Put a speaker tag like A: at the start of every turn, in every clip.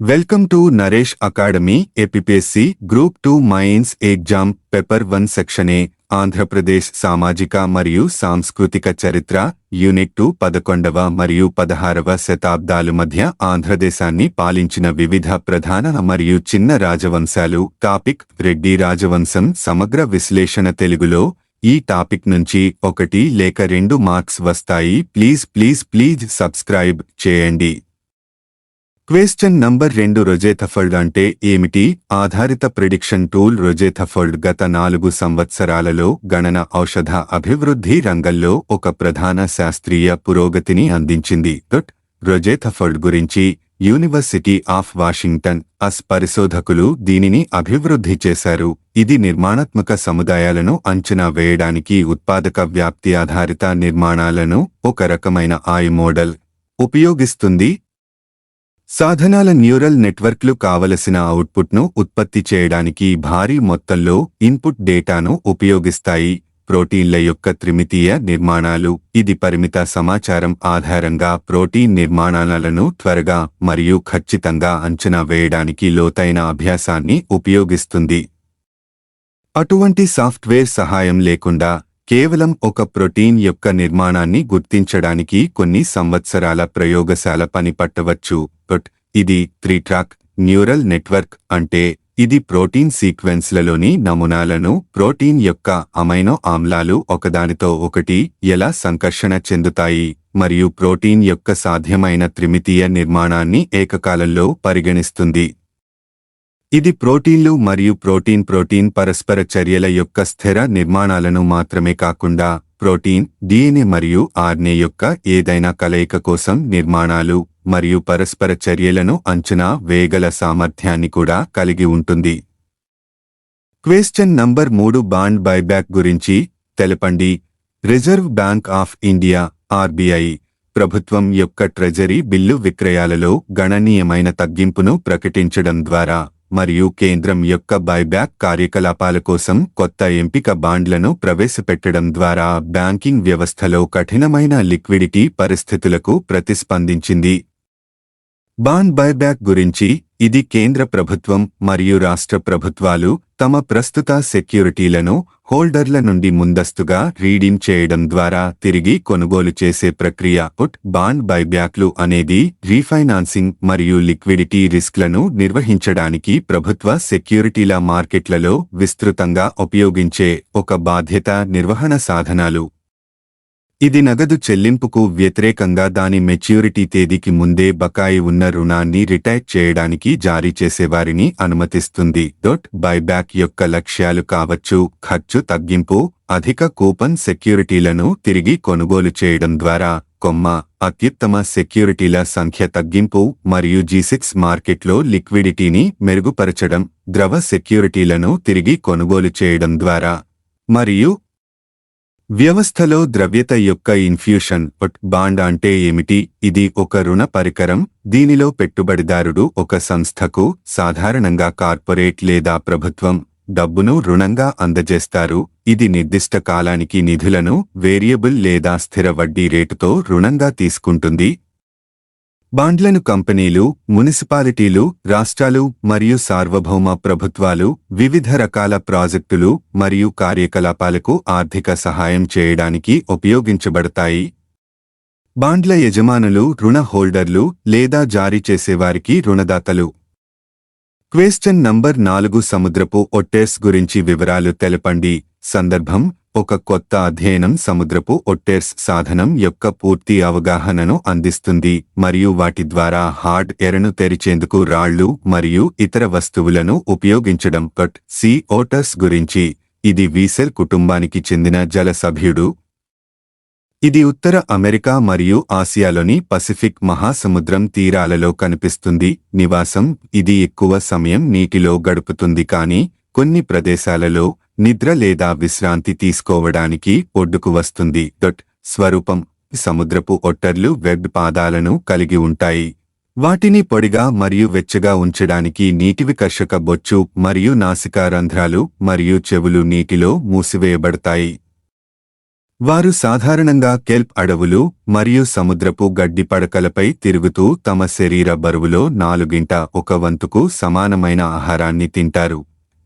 A: Welcome to Naresh academy APPSC group two mains exam paper one section A Andhra Pradesh సామాజిక మరియు సాంస్కృతిక చరిత్ర unit two పదకొండవ మరియు పదహారవ శతాబ్దాలు మధ్య ఆంధ్రదేశాన్ని పాలించిన వివిధ ప్రధాన మరియు చిన్న రాజవంశాలు టాపిక్ రెడ్డి రాజవంశం సమగ్ర విశ్లేషణ తెలుగులో ఈ టాపిక్ నుంచి ఒకటి లేక రెండు మార్క్స్ వస్తాయి ప్లీజ్ ప్లీజ్ ప్లీజ్ సబ్స్క్రైబ్ చేయండి. క్వేశ్చన్ నంబర్ రెండు రొజేథఫల్డ్ అంటే ఏమిటి? ఆధారిత ప్రిడిక్షన్ టూల్ రొజేథఫల్డ్ గత నాలుగు సంవత్సరాలలో గణన ఔషధ అభివృద్ధి రంగంలో ఒక ప్రధాన శాస్త్రీయ పురోగతిని అందించింది. డొట్ రొజేథఫల్డ్ గురించి యూనివర్సిటీ ఆఫ్ వాషింగ్టన్ అస్ పరిశోధకులు దీనిని అభివృద్ధి చేశారు. ఇది నిర్మాణాత్మక సముదాయాలను అంచనా వేయడానికి ఉత్పాదక వ్యాప్తి ఆధారిత నిర్మాణాలను ఒక రకమైన ఆయు మోడల్ ఉపయోగిస్తుంది. సాధనాల న్యూరల్ నెట్వర్క్లు కావలసిన అవుట్పుట్ను ఉత్పత్తి చేయడానికి భారీ మొత్తంలో ఇన్పుట్ డేటాను ఉపయోగిస్తాయి. ప్రోటీన్ల యొక్క త్రిమితీయ నిర్మాణాలు ఇది పరిమిత సమాచారం ఆధారంగా ప్రోటీన్ నిర్మాణాలను త్వరగా మరియు ఖచ్చితంగా అంచనా వేయడానికి లోతైన అభ్యాసాన్ని ఉపయోగిస్తుంది. అటువంటి సాఫ్ట్వేర్ సహాయం లేకుండా కేవలం ఒక ప్రోటీన్ యొక్క నిర్మాణాన్ని గుర్తించడానికి కొన్ని సంవత్సరాల ప్రయోగశాల పని పట్టవచ్చు బట్ ఇది త్రీ ట్రాక్ న్యూరల్ నెట్వర్క్ అంటే ఇది ప్రోటీన్ సీక్వెన్స్లలోని నమూనాలను ప్రోటీన్ యొక్క అమైనో ఆమ్లాలు ఒకదానితో ఒకటి ఎలా సంకర్షణ చెందుతాయి మరియు ప్రోటీన్ యొక్క సాధ్యమైన త్రిమితీయ నిర్మాణాన్ని ఏకకాలంలో పరిగణిస్తుంది. ఇది ప్రోటీన్లు మరియు ప్రోటీన్ ప్రోటీన్ పరస్పర చర్యల యొక్క స్థిర నిర్మాణాలను మాత్రమే కాకుండా ప్రోటీన్ డిఎన్ఏ మరియు ఆర్నే యొక్క ఏదైనా కలయిక కోసం నిర్మాణాలు మరియు పరస్పర చర్యలను అంచనా వేగల సామర్థ్యాన్ని కూడా కలిగి ఉంటుంది. క్వశ్చన్ నంబర్ మూడు బాండ్ బైబ్యాక్ గురించి తెలపండి. Reserve Bank of India RBI ప్రభుత్వం యొక్క ట్రెజరీ బిల్లు విక్రయాలలో గణనీయమైన తగ్గింపును ప్రకటించడం ద్వారా మరియు కేంద్రం యొక్క బైబ్యాక్ కార్యకలాపాల కోసం కొత్త ఎంపిక బాండ్లను ప్రవేశపెట్టడం ద్వారా బ్యాంకింగ్ వ్యవస్థలో కఠినమైన లిక్విడిటీ పరిస్థితులకు ప్రతిస్పందించింది. బాండ్ బైబ్యాక్ గురించి ఇది కేంద్ర ప్రభుత్వం మరియు రాష్ట్ర ప్రభుత్వాలు తమ ప్రస్తుత సెక్యూరిటీలను హోల్డర్ల నుండి ముందస్తుగా రీడీమ్ చేయడం ద్వారా తిరిగి కొనుగోలు చేసే ప్రక్రియ ఉట్ బాండ్ బైబ్యాక్లు అనేది రీఫైనాన్సింగ్ మరియు లిక్విడిటీ రిస్క్లను నిర్వహించడానికి ప్రభుత్వ సెక్యూరిటీల మార్కెట్లలో విస్తృతంగా ఉపయోగించే ఒక బాధ్యత నిర్వహణ సాధనాలు. ఇది నగదు చెల్లింపుకు వ్యతిరేకంగా దాని మెచ్యూరిటీ తేదీకి ముందే బకాయి ఉన్న రుణాన్ని రిటైర్ చేయడానికి జారీ చేసేవారిని అనుమతిస్తుంది. డొట్ బైబ్యాక్ యొక్క లక్ష్యాలు కావచ్చు ఖర్చు తగ్గింపు అధిక కూపన్ సెక్యూరిటీలను తిరిగి కొనుగోలు చేయడం ద్వారా కొమ్మ అత్యుత్తమ సెక్యూరిటీల సంఖ్య తగ్గింపు మరియు జీసిక్స్ మార్కెట్లో లిక్విడిటీని మెరుగుపరచడం ద్రవ సెక్యూరిటీలను తిరిగి కొనుగోలు చేయడం ద్వారా మరియు వ్యవస్థలో ద్రవ్యత యొక్క ఇన్ఫ్యూషన్ పట్ బాండ్ అంటే ఏమిటి? ఇది ఒక రుణ పరికరం దీనిలో పెట్టుబడిదారుడు ఒక సంస్థకు సాధారణంగా కార్పొరేట్ లేదా ప్రభుత్వం డబ్బును రుణంగా అందజేస్తారు. ఇది నిర్దిష్ట కాలానికి నిధులను వేరియబుల్ లేదా స్థిర వడ్డీ రేటుతో రుణంగా తీసుకుంటుంది. బాండ్లను కంపెనీలు మున్సిపాలిటీలు రాష్ట్రాలు మరియు సార్వభౌమ ప్రభుత్వాలు వివిధ రకాల ప్రాజెక్టులు మరియు కార్యకలాపాలకు ఆర్థిక సహాయం చేయడానికి ఉపయోగించబడతాయి. బాండ్ల యజమానులు రుణ హోల్డర్లు లేదా జారీ చేసేవారికి రుణదాతలు. క్వేశ్చన్ నంబర్ నాలుగు సముద్రపు ఒట్టేస్ గురించి వివరాలు తెలపండి. సందర్భం ఒక కొత్త అధ్యయనం సముద్రపు ఒట్టేర్స్ సాధనం యొక్క పూర్తి అవగాహనను అందిస్తుంది మరియు వాటి ద్వారా హార్డ్ ఎరను తెరిచేందుకు రాళ్ళు మరియు ఇతర వస్తువులను ఉపయోగించడం కట్ సి ఓటర్స్ గురించి. ఇది వీసెల్ కుటుంబానికి చెందిన జల సభ్యుడు. ఇది ఉత్తర అమెరికా మరియు ఆసియాలోని పసిఫిక్ మహాసముద్రం తీరాలలో కనిపిస్తుంది. నివాసం ఇది ఎక్కువ సమయం నీటిలో గడుపుతుంది కానీ కొన్ని ప్రదేశాలలో నిద్ర లేదా విశ్రాంతి తీసుకోవడానికి ఒడ్డుకు వస్తుంది. డొట్ స్వరూపం సముద్రపు ఒట్టర్లు వెబ్ పాదాలను కలిగి ఉంటాయి. వాటిని పొడిగా మరియు వెచ్చగా ఉంచడానికి నీటివికర్షక బొచ్చు మరియు నాసికా రంధ్రాలు మరియు చెవులు నీటిలో మూసివేయబడతాయి. వారు సాధారణంగా కెల్ప్ అడవులు మరియు సముద్రపు గడ్డి పడకలపై తిరుగుతూ తమ శరీర బరువులో నాలుగింట ఒక వంతుకు సమానమైన ఆహారాన్ని తింటారు.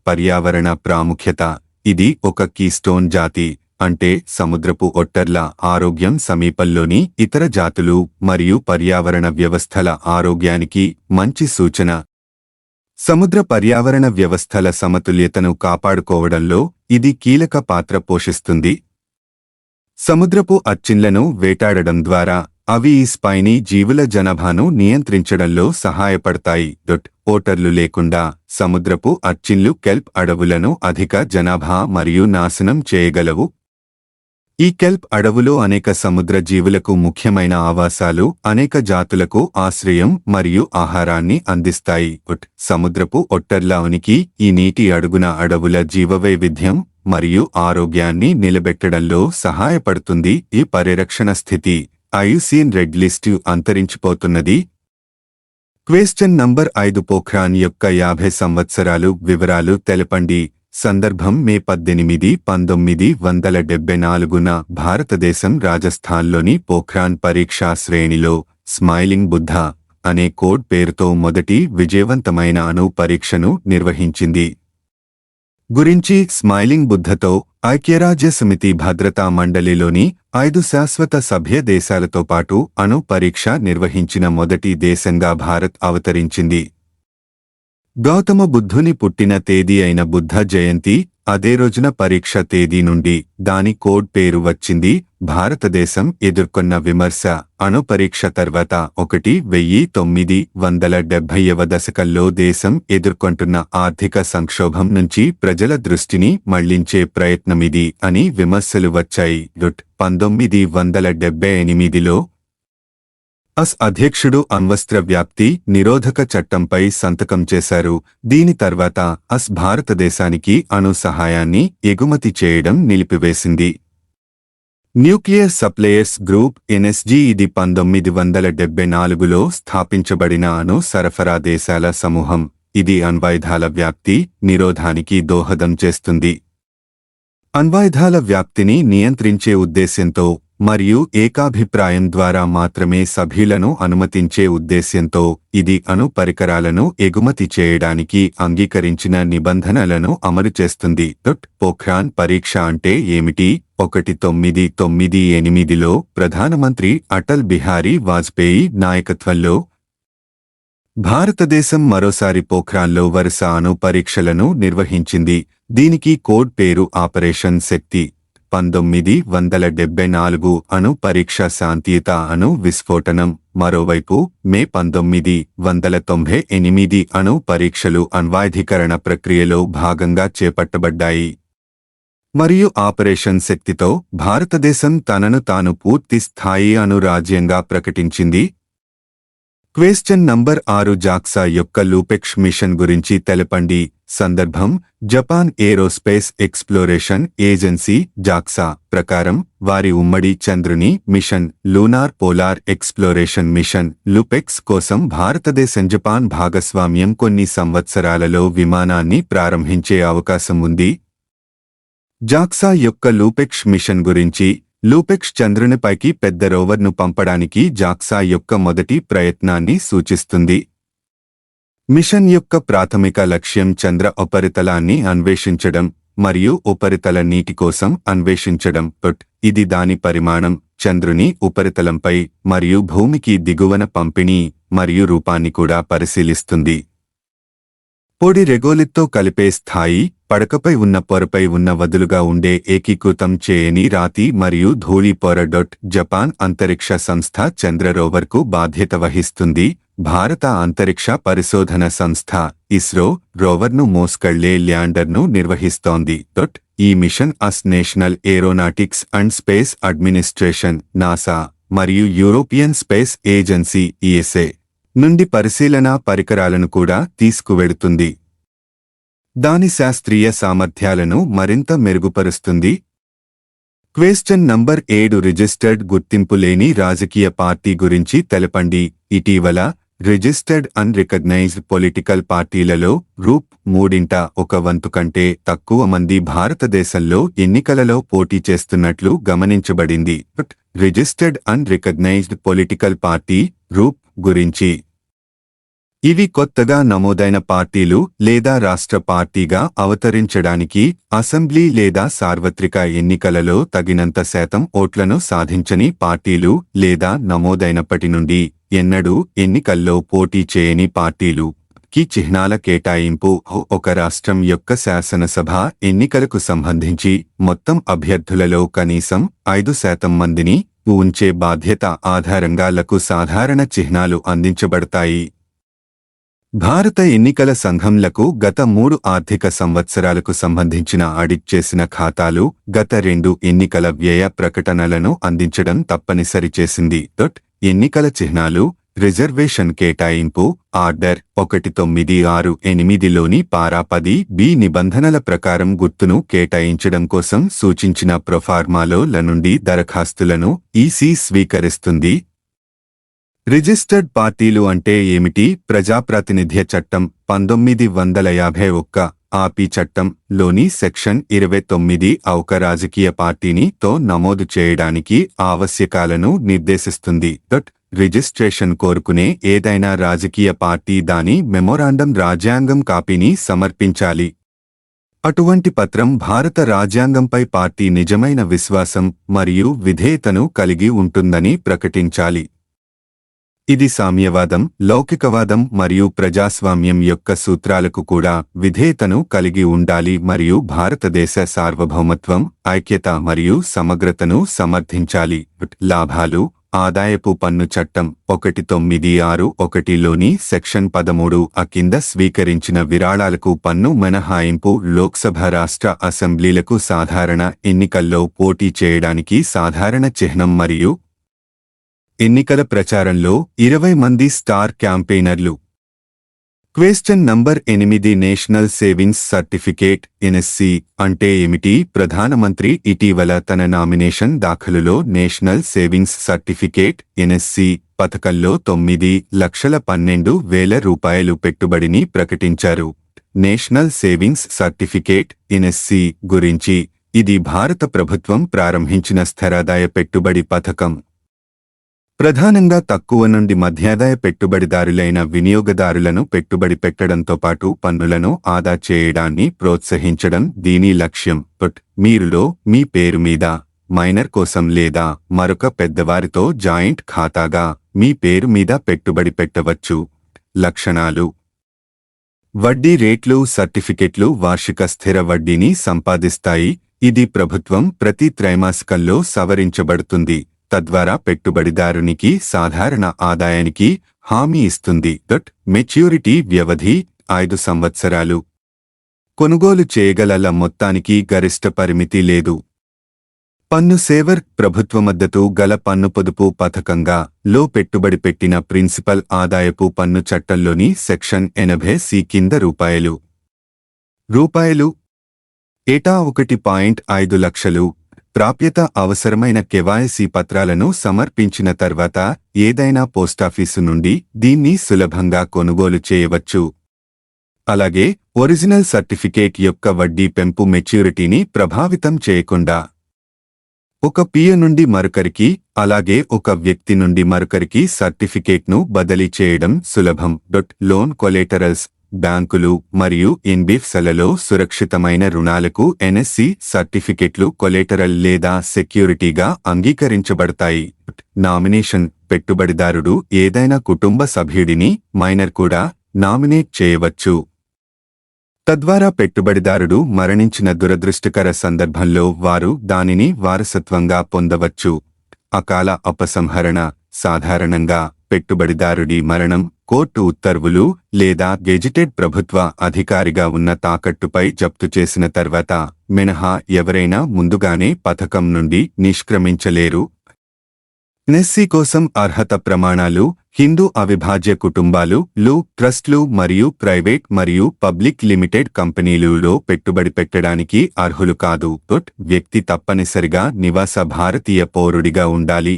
A: పర్యావరణ ప్రాముఖ్యత ఇది ఒక కీస్టోన్ జాతి అంటే సముద్రపు ఒట్టర్ల ఆరోగ్యం సమీపంలోని ఇతర జాతులు మరియు పర్యావరణ వ్యవస్థల ఆరోగ్యానికి మంచి సూచన. సముద్ర పర్యావరణ వ్యవస్థల సమతుల్యతను కాపాడుకోవడంలో ఇది కీలక పాత్ర పోషిస్తుంది. సముద్రపు అచ్చిన్లను వేటాడడం ద్వారా అవి ఈ స్పైనీ జీవుల జనాభాను నియంత్రించడంలో సహాయపడతాయి. డొట్ ఓటర్లు లేకుండా సముద్రపు అర్చిన్లు కెల్ప్ అడవులను అధిక జనాభా మరియు నాశనం చేయగలవు. ఈ కెల్ప్ అడవులు అనేక సముద్ర జీవులకు ముఖ్యమైన ఆవాసాలు అనేక జాతులకు ఆశ్రయం మరియు ఆహారాన్ని అందిస్తాయి. సముద్రపు ఒట్టర్ల ఉనికి ఈ నీటి అడుగున అడవుల జీవవైవిధ్యం మరియు ఆరోగ్యాన్ని నిలబెట్టడంలో సహాయపడుతుంది ఈ పరిరక్షణ స్థితి. ఐయుసీన్ రెడ్ లిస్టు అంతరించిపోతున్నది? క్వేశ్చన్ నంబర్ ఐదు పోఖ్రాన్ యొక్క యాభై సంవత్సరాలు వివరాలు తెలపండి. సందర్భం మే పద్దెనిమిది పంతొమ్మిది వందల డెబ్బై నాలుగున భారతదేశం రాజస్థాన్లోని పోఖ్రాన్ పరీక్షా శ్రేణిలో స్మైలింగ్ బుద్ధ అనే కోడ్ పేరుతో మొదటి విజయవంతమైన అణు పరీక్షను నిర్వహించింది. గురించి స్మైలింగ్ బుద్ధతో ఐక్యరాజ్య సమితి భద్రతా మండలిలోని ఐదు శాశ్వత సభ్య దేశాలతో పాటు అణు పరీక్ష నిర్వహించిన మొదటి దేశంగా భారత్ అవతరించింది. గౌతమ బుద్ధుని పుట్టిన తేదీ అయిన బుద్ధ జయంతి అదే రోజున పరీక్ష తేదీ నుండి దాని కోడ్ పేరు వచ్చింది భారతదేశం ఎదుర్కొన్న విమర్శ అణుపరీక్ష తర్వాత ఒకటి వెయ్యి తొమ్మిది వందల డెబ్బైవ దశకంలో దేశం ఎదుర్కొంటున్న ఆర్థిక సంక్షోభం నుంచి ప్రజల దృష్టిని మళ్ళించే ప్రయత్నమిది అని విమర్శలు వచ్చాయి. డుట్ పంతొమ్మిది వందల డెబ్బై ఎనిమిదిలో అస్ అధ్యక్షుడు అణ్వస్త్ర వ్యాప్తి నిరోధక చట్టంపై సంతకం చేశారు. దీని తర్వాత అస్ భారతదేశానికి అణు సహాయాన్ని ఎగుమతి చేయడం నిలిపివేసింది. న్యూక్లియర్ సప్లయర్స్ గ్రూప్ ఎన్ఎస్జీ ఇది పంతొమ్మిది వందల డెబ్బై నాలుగులో స్థాపించబడిన అణు సరఫరా దేశాల సమూహం. ఇది అణ్వాయుధాల వ్యాప్తి నిరోధానికి దోహదం చేస్తుంది. అణ్వాయుధాల వ్యాప్తిని నియంత్రించే ఉద్దేశ్యంతో మరియు ఏకాభిప్రాయం ద్వారా మాత్రమే సభ్యులను అనుమతించే ఉద్దేశ్యంతో ఇది అణు పరికరాలను ఎగుమతి చేయడానికి అంగీకరించిన నిబంధనలను అమలు చేస్తుంది. డొట్ పోఖ్రాన్ పరీక్ష అంటే ఏమిటి? ఒకటి తొమ్మిది తొమ్మిది ఎనిమిదిలో ప్రధానమంత్రి అటల్ బిహారీ వాజ్పేయి నాయకత్వంలో భారతదేశం మరోసారి పోఖ్రాన్లో వరుస అణు పరీక్షలను నిర్వహించింది. దీనికి కోడ్ పేరు ఆపరేషన్ శక్తి పంతొమ్మిది వందల డెబ్బై నాలుగు అణు పరీక్ష శాంతియుత అణు విస్ఫోటనం మరోవైపు మే పంతొమ్మిది వందల తొంభై ఎనిమిది అణు పరీక్షలు అణ్వాయుధీకరణ ప్రక్రియలో భాగంగా చేపట్టబడ్డాయి. మరియు ఆపరేషన్ శక్తితో భారతదేశం తనను తాను పూర్తి స్థాయి అణు రాజ్యంగా ప్రకటించింది. క్వేశ్చన్ నంబర్ ఆరు జాక్సా యొక్క లూపెక్స్ మిషన్ గురించి తెలపండి. సందర్భం Japan aerospace exploration agency JAXA ప్రకారం వారి ఉమ్మడి చంద్రుని mission lunar polar exploration mission LUPEX కోసం భారతదేశం జపాన్ భాగస్వామ్యం కొన్ని సంవత్సరాలలో విమానాన్ని ప్రారంభించే అవకాశం ఉంది. జాక్సా యొక్క లూపెక్స్ మిషన్ గురించి లూపెక్స్ చంద్రునిపైకి పెద్ద రోవర్ను పంపడానికి జాక్సా యొక్క మొదటి ప్రయత్నాన్ని సూచిస్తుంది. మిషన్ యొక్క ప్రాథమిక లక్ష్యం చంద్ర ఉపరితలాన్ని అన్వేషించడం మరియు ఉపరితల నీటి కోసం అన్వేషించడం. ఇది దాని పరిమాణం చంద్రుని ఉపరితలంపై మరియు భూమికి దిగువన పంపిణీ మరియు రూపాన్ని కూడా పరిశీలిస్తుంది. పొడి రెగోలిత్తో కలిపే స్థాయి పడకపై ఉన్న పొరపై ఉన్న వదులుగా ఉండే ఏకీకృతం చేయని రాతి మరియు ధూళి పొర డొట్ జపాన్ అంతరిక్ష సంస్థ చంద్రరోవర్కు బాధ్యత వహిస్తుంది. భారత అంతరిక్ష పరిశోధన సంస్థ ఇస్రో రోవర్ను మోస్కళ్ళే ల్యాండర్ను నిర్వహిస్తోంది. డొట్ ఈ mission as national aeronautics and space administration NASA మరియు యూరోపియన్ స్పేస్ ఏజెన్సీ ఈఎస్ఏ నుండి పరిశీలన పరికరాలను కూడా తీసుకువెడుతుంది. దాని శాస్త్రీయ సామర్థ్యాలను మరింత మెరుగుపరుస్తుంది. క్వేశ్చన్ నంబర్ ఏడు రిజిస్టర్డ్ గుర్తింపు లేని రాజకీయ పార్టీ గురించి తెలపండి. ఇటీవల రిజిస్టర్డ్ అన్ రికగ్నైజ్డ్ పొలిటికల్ పార్టీలలో రూప్ మూడింట ఒక వంతు కంటే తక్కువ మంది భారతదేశంలో ఎన్నికలలో పోటీ చేస్తున్నట్లు గమనించబడింది. Registered unrecognised political party రూప్ గురించి ఇవి కొత్తగా నమోదైన పార్టీలు లేదా రాష్ట్ర పార్టీగా అవతరించడానికి అసెంబ్లీ లేదా సార్వత్రిక ఎన్నికలలో తగినంత శాతం ఓట్లను సాధించని పార్టీలు లేదా నమోదైనప్పటి నుండి ఎన్నడూ ఎన్నికల్లో పోటీ చేయని పార్టీలు. కి చిహ్నాల కేటాయింపు. ఒక రాష్ట్రం యొక్క శాసనసభ ఎన్నికలకు సంబంధించి మొత్తం అభ్యర్థులలో కనీసం ఐదు శాతం మందిని ఉంచే బాధ్యత ఆధారంగా లకు సాధారణ చిహ్నాలు అందించబడతాయి. భారత ఎన్నికల సంఘంలకు గత మూడు ఆర్థిక సంవత్సరాలకు సంబంధించిన ఆడిట్ చేసిన ఖాతాలు గత రెండు ఎన్నికల వ్యయ ప్రకటనలను అందించడం తప్పనిసరి చేసింది. డొట్ ఎన్నికల చిహ్నాలు రిజర్వేషన్ కేటాయింపు ఆర్డర్ ఒకటి తొమ్మిది ఆరు ఎనిమిదిలోని పారాపది బి నిబంధనల ప్రకారం గుర్తును కేటాయించడం కోసం సూచించిన ప్రొఫార్మాలో ల నుండి దరఖాస్తులను ఈసీ స్వీకరిస్తుంది. రిజిస్టర్డ్ పార్టీలు అంటే ఏమిటి? ప్రజాప్రాతినిధ్య చట్టం పంతొమ్మిది వందల యాభై ఒక్క ఆపి చట్టం లోని సెక్షన్ ఇరవై తొమ్మిది ఒక రాజకీయ పార్టీని తో నమోదు చేయడానికి ఆవశ్యకాలను నిర్దేశిస్తుంది. దట్ రిజిస్ట్రేషన్ కోరుకునే ఏదైనా రాజకీయ పార్టీ దాని మెమొరాండం రాజ్యాంగం కాపీని సమర్పించాలి. అటువంటి పత్రం భారత రాజ్యాంగంపై పార్టీ నిజమైన విశ్వాసం మరియు విధేయతను కలిగి ఉంటుందని ప్రకటించాలి. ఇది సామ్యవాదం లౌకికవాదం మరియు ప్రజాస్వామ్యం యొక్క సూత్రాలకు కూడా విధేయతను కలిగి ఉండాలి మరియు భారతదేశ సార్వభౌమత్వం ఐక్యత మరియు సమగ్రతను సమర్థించాలి. లాభాలు ఆదాయపు పన్ను చట్టం ఒకటి తొమ్మిది ఆరు ఒకటిలోని సెక్షన్ పదమూడు ఆ కింద స్వీకరించిన విరాళాలకు పన్ను మినహాయింపు లోక్సభ రాష్ట్ర అసెంబ్లీలకు సాధారణ ఎన్నికల్లో పోటీ చేయడానికి సాధారణ చిహ్నం మరియు ఎన్నికల ప్రచారంలో ఇరవై మంది స్టార్ క్యాంపెయినర్లు. క్వేశ్చన్ నంబర్ ఎనిమిది నేషనల్ సేవింగ్స్ సర్టిఫికేట్ ఎన్ఎస్సి అంటే ఏమిటి? ప్రధానమంత్రి ఇటీవల తన నామినేషన్ దాఖలులో నేషనల్ సేవింగ్స్ సర్టిఫికేట్ ఎన్ఎస్సి పథకంలో తొమ్మిది లక్షల పన్నెండు వేల రూపాయలు పెట్టుబడిని ప్రకటించారు. నేషనల్ సేవింగ్స్ సర్టిఫికేట్ ఎన్ఎస్సి గురించి ఇది భారత ప్రభుత్వం ప్రారంభించిన స్థిరాదాయ పెట్టుబడి పథకం. ప్రధానంగా తక్కువ నుండి మధ్యాదాయ పెట్టుబడిదారులైన వినియోగదారులను పెట్టుబడి పెట్టడంతో పాటు పన్నులను ఆదా చేయడాన్ని ప్రోత్సహించడం దీని లక్ష్యం. పుట్ మీరులో మీ పేరు మీద మైనర్ కోసం లేదా మరొక పెద్దవారితో జాయింట్ ఖాతాగా మీ పేరు మీద పెట్టుబడి పెట్టవచ్చు. లక్షణాలు. వడ్డీ రేట్లు సర్టిఫికెట్లు వార్షిక స్థిర వడ్డీని సంపాదిస్తాయి. ఇది ప్రభుత్వం ప్రతి త్రైమాసికంలో సవరించబడుతుంది. తద్వారా పెట్టుబడిదారునికి సాధారణ ఆదాయానికి హామీ ఇస్తుంది. దట్ మెచ్యూరిటీ వ్యవధి ఐదు సంవత్సరాలు. కొనుగోలు చేయగలల మొత్తానికి గరిష్ట పరిమితి లేదు. పన్ను సేవర్ ప్రభుత్వ మద్దతు గల పన్ను పొదుపు పథకంగా లో పెట్టుబడి పెట్టిన ప్రిన్సిపల్ ఆదాయపు పన్ను చట్టంలోని సెక్షన్ ఎనభై సి కింద రూపాయలు. రూపాయలు. ఏటా ఒకటి పాయింట్ ఐదు లక్షలు. ప్రాప్యత అవసరమైన కెవాయసీ పత్రాలను సమర్పించిన తర్వాత ఏదైనా పోస్టాఫీసు నుండి దీన్ని సులభంగా కొనుగోలు చేయవచ్చు. అలాగే ఒరిజినల్ సర్టిఫికేట్ యొక్క వడ్డీ పెంపు మెచ్యూరిటీని ప్రభావితం చేయకుండా. ఒక పియ నుండి మరొకరికి అలాగే ఒక వ్యక్తి నుండి మరొకరికి సర్టిఫికేట్ను బదిలీ చేయడం సులభం. డొట్ లోన్ కొలేటరల్స్ బ్యాంకులు మరియు ఎన్బిఎఫ్సలలో సురక్షితమైన రుణాలకు ఎన్ఎస్సి సర్టిఫికెట్లు కొలేటరల్ లేదా సెక్యూరిటీగా అంగీకరించబడతాయి. నామినేషన్ పెట్టుబడిదారుడు ఏదైనా కుటుంబ సభ్యుడిని మైనర్ కూడా నామినేట్ చేయవచ్చు. తద్వారా పెట్టుబడిదారుడు మరణించిన దురదృష్టకర సందర్భంలో వారు దానిని వారసత్వంగా పొందవచ్చు. అకాల అపసంహరణ సాధారణంగా పెట్టుబడిదారుడి మరణం కోర్టు ఉత్తర్వులు లేదా గెజిటెడ్ ప్రభుత్వ అధికారిగా ఉన్న తాకట్టుపై జప్తు చేసిన తర్వాత మినహా ఎవరైనా ముందుగానే పథకం నుండి నిష్క్రమించలేరు. నెస్సీ కోసం అర్హత ప్రమాణాలు హిందూ అవిభాజ్య కుటుంబాలు లు ట్రస్ట్లు మరియు ప్రైవేట్ మరియు పబ్లిక్ లిమిటెడ్ కంపెనీలులో పెట్టుబడి పెట్టడానికి అర్హులు కాదు. వ్యక్తి తప్పనిసరిగా నివాస భారతీయ పౌరుడిగా ఉండాలి.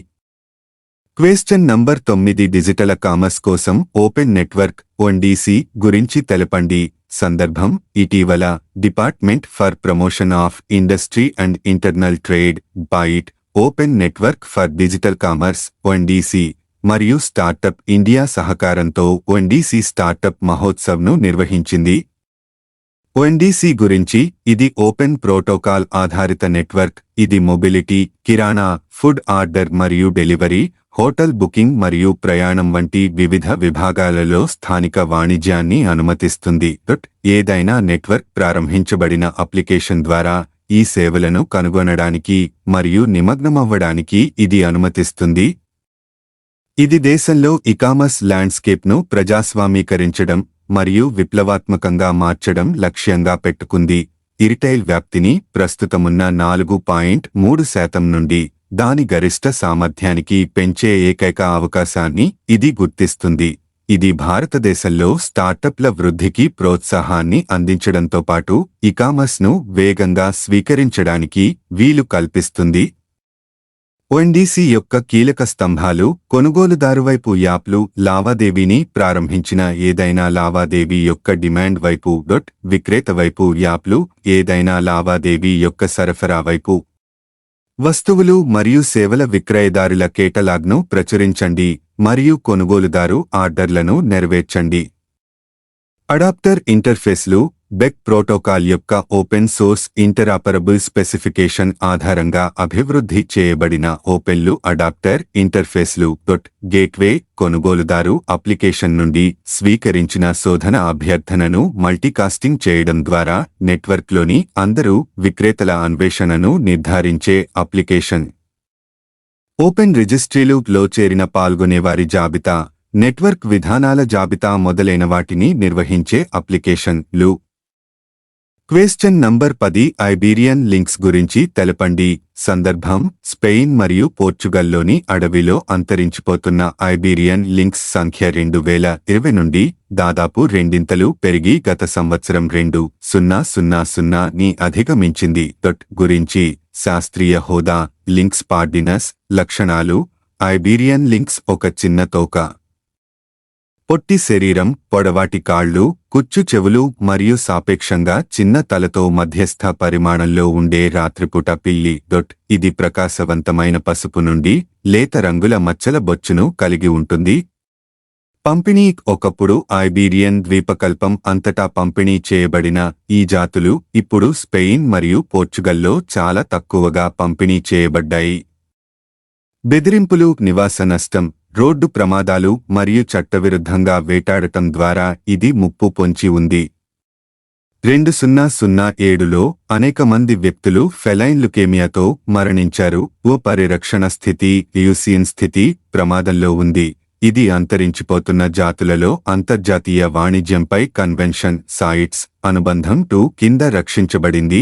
A: క్వశ్చన్ నంబర్ తొమ్మిది డిజిటల్ కామర్స్ కోసం ఓపెన్ నెట్వర్క్ ఓఎన్డీసీ గురించి తెలపండి. సందర్భం ఇటీవల department for promotion of industry and internal trade byte open network for digital commerce ONDC మరియు స్టార్టప్ ఇండియా సహకారంతో ఓఎన్డీసీ స్టార్టప్ మహోత్సవ్ను నిర్వహించింది. ఓఎన్డీసీ గురించి ఇది ఓపెన్ ప్రోటోకాల్ ఆధారిత నెట్వర్క్ ఇది మొబిలిటీ కిరాణా ఫుడ్ ఆర్డర్ మరియు డెలివరీ హోటల్ బుకింగ్ మరియు ప్రయాణం వంటి వివిధ విభాగాలలో స్థానిక వాణిజ్యాన్ని అనుమతిస్తుంది. ఏదైనా నెట్వర్క్ ప్రారంభించబడిన అప్లికేషన్ ద్వారా ఈ సేవలను కనుగొనడానికి మరియు నిమగ్నమవ్వడానికి ఇది అనుమతిస్తుంది. ఇది దేశంలో ఇకామర్స్ ల్యాండ్స్కేప్ను ప్రజాస్వామీకరించడం మరియు విప్లవాత్మకంగా మార్చడం లక్ష్యంగా పెట్టుకుంది. ఇరిటైల్ వ్యాప్తిని ప్రస్తుతమున్న నాలుగు పాయింట్ మూడు శాతం నుండి దాని గరిష్ట సామర్థ్యానికి పెంచే ఏకైక అవకాశాన్ని ఇది గుర్తిస్తుంది. ఇది భారతదేశంలో స్టార్టప్ల వృద్ధికి ప్రోత్సాహాన్ని అందించడంతో పాటు ఇకామర్స్ను వేగంగా స్వీకరించడానికి వీలు కల్పిస్తుంది. ఓఎన్డీసీ యొక్క కీలక స్తంభాలు కొనుగోలుదారు వైపు యాప్లు లావాదేవీని ప్రారంభించిన ఏదైనా లావాదేవీ యొక్క డిమాండ్ వైపు డొట్ విక్రేత వైపు యాప్లు ఏదైనా లావాదేవీ యొక్క సరఫరా వైపు వస్తువులు మరియు సేవల విక్రయదారుల కేటలాగ్ను ప్రచురించండి మరియు కొనుగోలుదారు ఆర్డర్లను నెరవేర్చండి. అడాప్టర్ ఇంటర్ఫేస్లు బెక్ ప్రోటోకాల్ యొక్క ఓపెన్ సోర్స్ ఇంటరాపరబుల్ స్పెసిఫికేషన్ ఆధారంగా అభివృద్ధి చేయబడిన ఓపెన్లు అడాప్టర్ ఇంటర్ఫేస్లు. డొట్ గేట్వే కొనుగోలుదారు అప్లికేషన్ నుండి స్వీకరించిన శోధన అభ్యర్థనను మల్టీకాస్టింగ్ చేయడం ద్వారా నెట్వర్క్లోని అందరూ విక్రేతల అన్వేషణను నిర్ధారించే అప్లికేషన్. ఓపెన్ రిజిస్ట్రీలు లో చేరిన పాల్గొనేవారి జాబితా నెట్వర్క్ విధానాల జాబితా మొదలైన వాటిని నిర్వహించే అప్లికేషన్లు క్వశ్చన్ నంబర్ పది ఐబీరియన్ లింక్స్ గురించి తెలపండి. సందర్భం స్పెయిన్ మరియు పోర్చుగల్లోని అడవిలో అంతరించిపోతున్న ఐబీరియన్ లింక్స్ సంఖ్య రెండు వేల ఇరవై నుండి దాదాపు రెండింతలు పెరిగి గత సంవత్సరం రెండు సున్నా సున్నా సున్నా ని అధిగమించింది. తొట్ గురించి శాస్త్రీయ హోదా లింక్స్ పార్డినస్ లక్షణాలు ఐబీరియన్ లింక్స్ ఒక చిన్న తోక. పొట్టి శరీరం పొడవాటి కాళ్ళు కుచ్చు చెవులు మరియు సాపేక్షంగా చిన్న తలతో మధ్యస్థ పరిమాణంలో ఉండే రాత్రిపూట పిల్లి డొట్ ఇది ప్రకాశవంతమైన పసుపు నుండి లేత రంగుల మచ్చల బొచ్చును కలిగి ఉంటుంది. పంపిణీ ఒకప్పుడు ఐబీరియన్ ద్వీపకల్పం అంతటా పంపిణీ చేయబడిన ఈ జాతులు ఇప్పుడు స్పెయిన్ మరియు పోర్చుగల్లో చాలా తక్కువగా పంపిణీ చేయబడ్డాయి. బెదిరింపులు నివాస నష్టం రోడ్డు ప్రమాదాలు మరియు చట్టవిరుద్ధంగా వేటాడటం ద్వారా ఇది ముప్పు పొంచి ఉంది. రెండు సున్నా సున్నా ఏడులో అనేక మంది వ్యక్తులు ఫెలైన్ లుకేమియాతో మరణించారు. ఓ పరిరక్షణ స్థితి యూసియన్ స్థితి ప్రమాదంలో ఉంది. ఇది అంతరించిపోతున్న జాతులలో అంతర్జాతీయ వాణిజ్యంపై కన్వెన్షన్ సైట్స్ అనుబంధం టూ కింద రక్షించబడింది.